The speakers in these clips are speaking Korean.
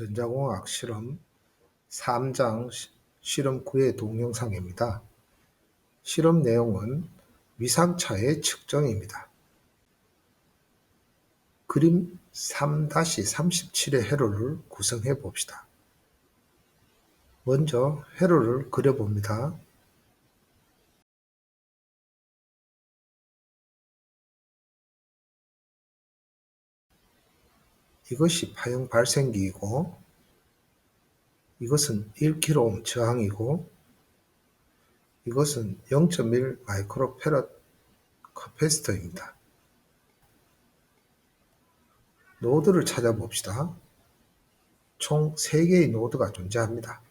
전자공학 실험 3장 실험 9의 동영상입니다. 실험 내용은 위상차의 측정입니다. 그림 3-37의 회로를 구성해 봅시다. 먼저 회로를 그려봅니다. 이것이 파형 발생기이고 이것은 1kΩ 저항이고 이것은 0.1 마이크로페럿 커패시터입니다. 노드를 찾아봅시다. 총 3개의 노드가 존재합니다.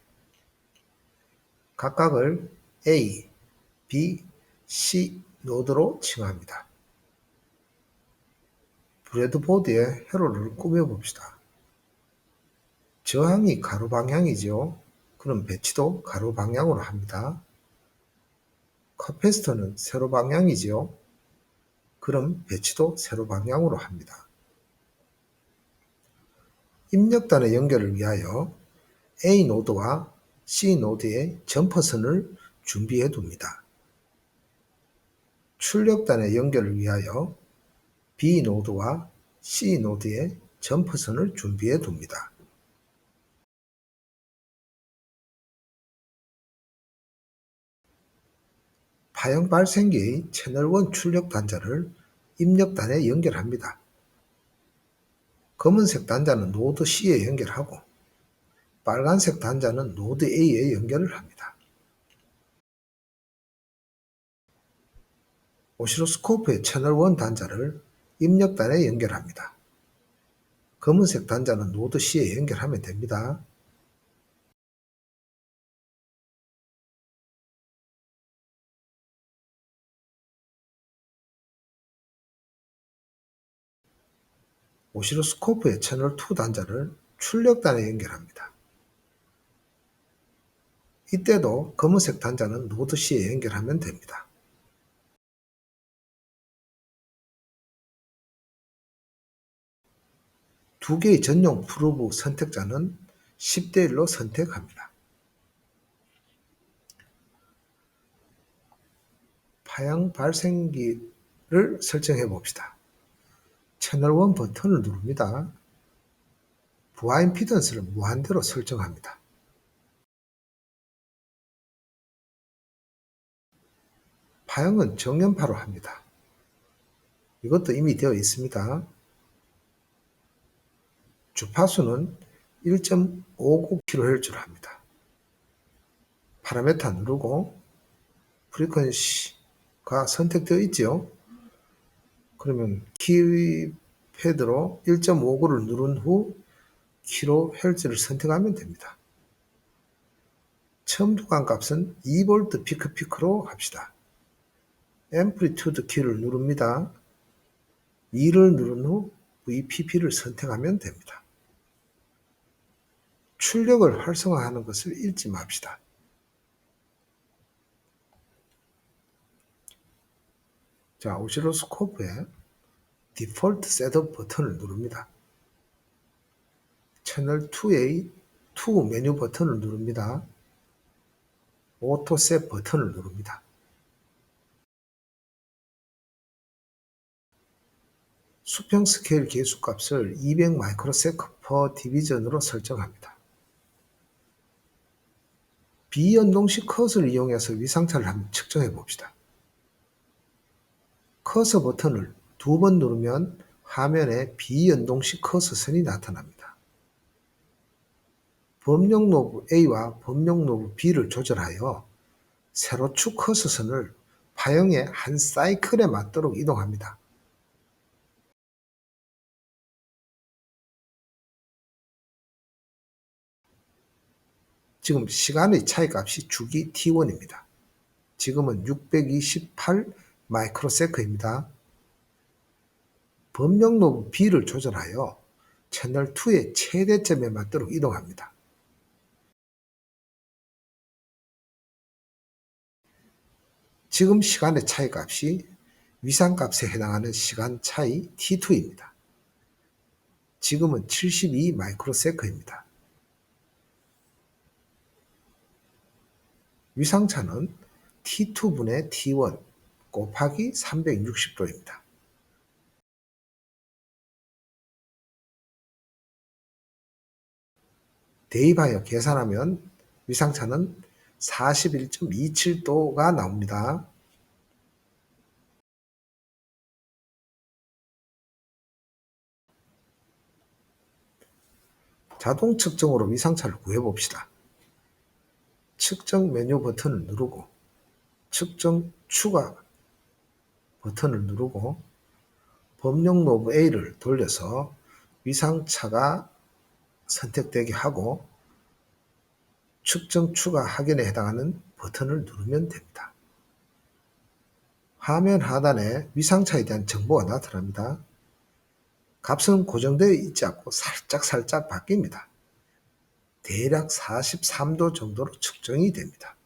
각각을 A, B, C 노드로 칭합니다. 브레드보드의 회로를 꾸며봅시다. 저항이 가로 방향이죠. 그럼 배치도 가로 방향으로 합니다. 커패스터는 세로 방향이죠. 그럼 배치도 세로 방향으로 합니다. 입력단의 연결을 위하여 A 노드와 C 노드의 점퍼선을 준비해 둡니다. 출력단의 연결을 위하여 B 노드와 C 노드의 점퍼선을 준비해 둡니다. 파형 발생기의 채널 1 출력 단자를 입력 단에 연결합니다. 검은색 단자는 노드 C에 연결하고 빨간색 단자는 노드 A에 연결을 합니다. 오시로스코프의 채널 1 단자를 입력단에 연결합니다. 검은색 단자는 노드 C에 연결하면 됩니다. 오시로스코프의 채널 2 단자를 출력단에 연결합니다. 이때도 검은색 단자는 노드 C에 연결하면 됩니다. 두 개의 전용 프로브 선택자는 10대 1로 선택합니다. 파양 발생기를 설정해 봅시다. 채널 1 버튼을 누릅니다. 부하 임피던스를 무한대로 설정합니다. 파형은 정연파로 합니다. 이것도 이미 되어 있습니다. 주파수는 1.59kHz로 합니다. 파라메타 누르고 프리퀀시가 선택되어 있죠. 그러면 키패드로 1.59를 누른 후 kHz를 선택하면 됩니다. 처음 두간 값은 2V 피크 피크로 합시다. 앰플리튜드 키를 누릅니다. 2를 누른 후 VPP를 선택하면 됩니다. 출력을 활성화하는 것을 잊지 맙시다. 자, 오시로스코프에 디폴트 셋업 버튼을 누릅니다. 채널 2의 2 메뉴 버튼을 누릅니다. 오토 셋 버튼을 누릅니다. 수평 스케일 계수값을 200 마이크로세컨 퍼 디비전으로 설정합니다. 비연동식 컷을 이용해서 위상차를 한번 측정해 봅시다. 커서 버튼을 두 번 누르면 화면에 비연동식 커서 선이 나타납니다. 범용 노브 A와 범용 노브 B를 조절하여 세로축 커서 선을 파형의 한 사이클에 맞도록 이동합니다. 지금 시간의 차이값이 주기 T1입니다. 지금은 628 마이크로세크입니다. 범용 노브 B를 조절하여 채널 2의 최대점에 맞도록 이동합니다. 지금 시간의 차이값이 위상값에 해당하는 시간 차이 T2입니다. 지금은 72 마이크로세크입니다. 위상차는 T2분의 T1 곱하기 360도입니다. 대입하여 계산하면 위상차는 41.27도가 나옵니다. 자동 측정으로 위상차를 구해봅시다. 측정 메뉴 버튼을 누르고 측정 추가 버튼을 누르고 법령 노브 A를 돌려서 위상차가 선택되게 하고 측정 추가 확인에 해당하는 버튼을 누르면 됩니다. 화면 하단에 위상차에 대한 정보가 나타납니다. 값은 고정되어 있지 않고 살짝 살짝 바뀝니다. 대략 43도 정도로 측정이 됩니다.